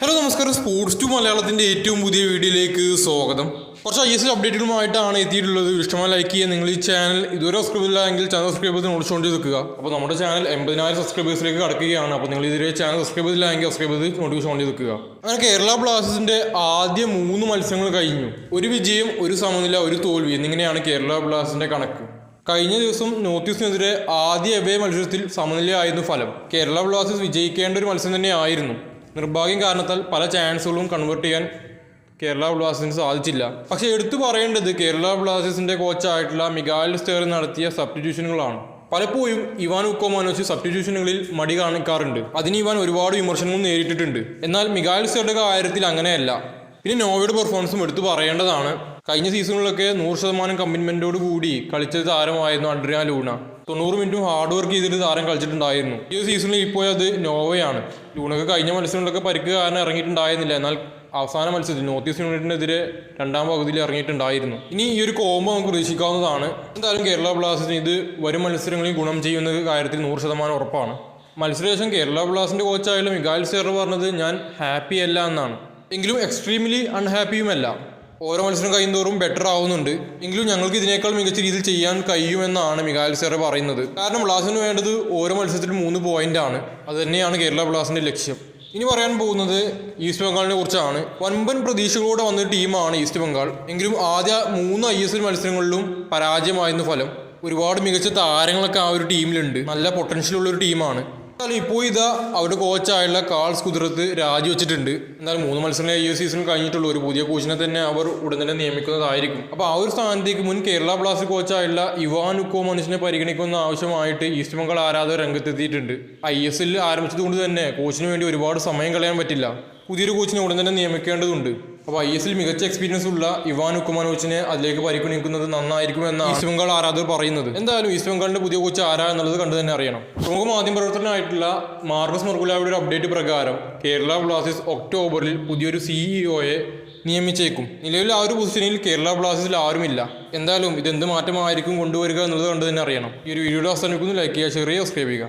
Hello നമസ്കാരം. Sports to മലയാളത്തിന്റെ ഏറ്റവും പുതിയ വീഡിയോയിലേക്ക് സ്വാഗതം. കുറച്ച് ഐ എസ് അപ്ഡേറ്റുകളുമായിട്ടാണ് എത്തിയിട്ടുള്ളത്. ഇഷ്ടമായി ലൈക്ക് ചെയ്യുക. നിങ്ങൾ ഈ ചാനൽ ഇതുവരെ സബ്സ്ക്രൈബ് ഇല്ലെങ്കിൽ ചാനൽ സബ്സ്ക്രൈബ് ചെയ്ത് നോട്ടിച്ചുകൊണ്ട് നിൽക്കുക അപ്പോൾ നമ്മുടെ ചാനൽ എൺപതിനായിരം സബ്സ്ക്രൈബേഴ്സിലേക്ക് കടക്കുകയാണ്. അപ്പോൾ നിങ്ങൾ ഇതുവരെ ചാനൽ സബ്സ്ക്രൈബ് ചെയ്തില്ല എങ്കിൽ സബ്സ്ക്രൈബ് ചെയ്ത് നോട്ടിഫിക്കേഷൻ ഓൺ നിൽക്കുക അങ്ങനെ കേരള ബ്ലാസ്റ്റേഴ്സിന്റെ ആദ്യ മൂന്ന് മത്സരങ്ങൾ കഴിഞ്ഞു. ഒരു വിജയം ഒരു സമനില ഒരു തോൽവി എന്നിങ്ങനെയാണ് കേരള ബ്ലാസ്റ്റേഴ്സിന്റെ കണക്ക്. കഴിഞ്ഞ ദിവസം നോർത്ത് ഈസ്റ്റിനെതിരെ ആദ്യ എവേ മത്സരത്തിൽ സമനിലയായിരുന്നു ഫലം. കേരള ബ്ലാസ്റ്റേഴ്സ് വിജയിക്കേണ്ട ഒരു മത്സരം തന്നെയായിരുന്നു. നിർഭാഗ്യം കാരണത്താൽ പല ചാൻസുകളും കൺവേർട്ട് ചെയ്യാൻ കേരള ബ്ലാസ്റ്റേഴ്സിന് സാധിച്ചില്ല. പക്ഷേ എടുത്തു പറയേണ്ടത് കേരള ബ്ലാസ്റ്റേഴ്സിന്റെ കോച്ചായിട്ടുള്ള മിഗാൽ സ്റ്റേർ നടത്തിയ സബ്സ്റ്റിറ്റ്യൂഷനുകളാണ് പലപ്പോഴും ഇവാൻ ഉക്കോമാനോച്ച് സബ്സ്റ്റിറ്റ്യൂഷനുകളിൽ മടി കാണിക്കാറുണ്ട്. അതിന് ഇവാൻ ഒരുപാട് വിമർശനങ്ങൾ നേരിട്ടിട്ടുണ്ട്. എന്നാൽ മിഗാൽ സ്റ്റേറുടെ കാര്യത്തിൽ അങ്ങനെയല്ല. പിന്നെ നോവയുടെ പെർഫോമൻസും എടുത്തു പറയേണ്ടതാണ്. കഴിഞ്ഞ സീസണിലൊക്കെ നൂറ് ശതമാനം കമ്മിറ്റ്മെന്റോട് കൂടി കളിച്ച താരമായിരുന്നു അഡ്രിയാ ലൂണ. തൊണ്ണൂറ് മിനിറ്റും ഹാർഡ് വർക്ക് ചെയ്തിട്ട് താരം കളിച്ചിട്ടുണ്ടായിരുന്നു. ഈ സീസണിൽ ഇപ്പോൾ അത് നോവയാണ്. ലൂണക്ക് കഴിഞ്ഞ മത്സരങ്ങളിലൊക്കെ പരിക്ക് കാരണം ഇറങ്ങിയിട്ടുണ്ടായിരുന്നില്ല. എന്നാൽ അവസാന മത്സരത്തിൽ നോർത്ത് ഈസ്റ്റ് യുണൈറ്റഡിനെതിരെ രണ്ടാം പകുതിയിൽ ഇറങ്ങിയിട്ടുണ്ടായിരുന്നു. ഇനി ഈ ഒരു കോംബോ നമുക്ക് പ്രതീക്ഷിക്കാവുന്നതാണ്. എന്തായാലും കേരള ബ്ലാസ്റ്റേഴ്സിന് ഇത് വരും മത്സരങ്ങളിൽ ഗുണം ചെയ്യുന്ന കാര്യത്തിൽ നൂറ് ശതമാനം ഉറപ്പാണ്. മത്സരശേഷം കേരള ബ്ലാസ്റ്റിന്റെ കോച്ചായാലും മിഗാൽ സെർ പറഞ്ഞത് ഞാൻ ഹാപ്പി അല്ല എന്നാണ്. എങ്കിലും എക്സ്ട്രീംലി അൺഹാപ്പിയുമല്ല ഓരോ മത്സരം കഴിയുന്തോറും ബെറ്റർ ആവുന്നുണ്ട്. എങ്കിലും ഞങ്ങൾക്ക് ഇതിനേക്കാൾ മികച്ച രീതിയിൽ ചെയ്യാൻ കഴിയുമെന്നാണ് മികാൽ സാറ് പറയുന്നത്. കാരണം ബ്ലാസ്റ്റിന് വേണ്ടത് ഓരോ മത്സരത്തിലും മൂന്ന് പോയിന്റ് ആണ്. അത് തന്നെയാണ് കേരള ബ്ലാസ്റ്റിന്റെ ലക്ഷ്യം. ഇനി പറയാൻ പോകുന്നത് ഈസ്റ്റ് ബംഗാളിനെ കുറിച്ചാണ്. വൻപൻ പ്രതീക്ഷകളോടെ വന്ന ടീമാണ് ഈസ്റ്റ് ബംഗാൾ. എങ്കിലും ആദ്യ മൂന്ന് ഐ എസ് എൽ മത്സരങ്ങളിലും പരാജയമായിരുന്നു ഫലം. ഒരുപാട് മികച്ച താരങ്ങളൊക്കെ ആ ഒരു ടീമിലുണ്ട് നല്ല പൊട്ടൻഷ്യൽ ഉള്ള ഒരു ടീമാണ് എന്നാലും ഇപ്പോൾ ഇതാ അവരുടെ കോച്ചായുള്ള കാൾസ് കുതിരത്ത് രാജിവെച്ചിട്ടുണ്ട് എന്നാലും മൂന്ന് മത്സരങ്ങൾ ഈ സീസൺ കഴിഞ്ഞിട്ടുള്ള. ഒരു പുതിയ കോച്ചിനെ തന്നെ അവർ ഉടൻ തന്നെ നിയമിക്കുന്നതായിരിക്കും. അപ്പോൾ ആ ഒരു സ്ഥാനത്തേക്ക് മുൻ കേരള ബ്ലാസ്റ്റ് കോച്ചായുള്ള ഇവാൻ ഉക്കോ മനുഷ്യനെ പരിഗണിക്കുന്ന ആവശ്യമായിട്ട് ഈസ്റ്റ് ബംഗാൾ ആരാധകർ രംഗത്തെത്തിയിട്ടുണ്ട്. ഐ എസ് എല്ലിൽ ആരംഭിച്ചതുകൊണ്ട് തന്നെ കോച്ചിന് വേണ്ടി ഒരുപാട് സമയം കളയാൻ പറ്റില്ല. പുതിയൊരു കോച്ചിനെ ഉടൻ തന്നെ നിയമിക്കേണ്ടതുണ്ട്. അപ്പോൾ ഐ എസ് എൽ മികച്ച എക്സ്പീരിയൻസ് ഉള്ള ഇവാൻ ഉക്കുമാനോച്ചിനെ അതിലേക്ക് പരിഗണിക്കുന്നത് നന്നായിരിക്കും എന്ന ഈസ്റ്റ് ബംഗാൾ ആരാധകർ പറയുന്നത്. എന്തായാലും ഈസ്റ്റ് ബംഗാളിന്റെ പുതിയ കോച്ച് ആരാ എന്നുള്ളത് കണ്ടു തന്നെ അറിയണം. പ്രമുഖ മാധ്യമ പ്രവർത്തനമായിട്ടുള്ള മാർഗസ് മർഗുലായുടെ ഒരു അപ്ഡേറ്റ് പ്രകാരം കേരള ബ്ലാസ്റ്റേഴ്സ് ഒക്ടോബറിൽ പുതിയൊരു സിഇഒയെ നിയമിച്ചേക്കും. നിലവിൽ ആ ഒരു പൊസിഷനിൽ കേരള ബ്ലാസ്റ്റേഴ്സിൽ ആരുമില്ല. എന്തായാലും ഇതെന്ത് മാറ്റമായിരിക്കും കൊണ്ടുവരിക എന്നുള്ളത് കണ്ടു തന്നെ അറിയണം. ഈ ഒരു വീഡിയോയുടെ അവസാനിക്കുന്നു ലൈക്ക് ചെയ്യുക ഷെയർ ചെയ്യുക സബ്സ്ക്രൈബ് ചെയ്യുക.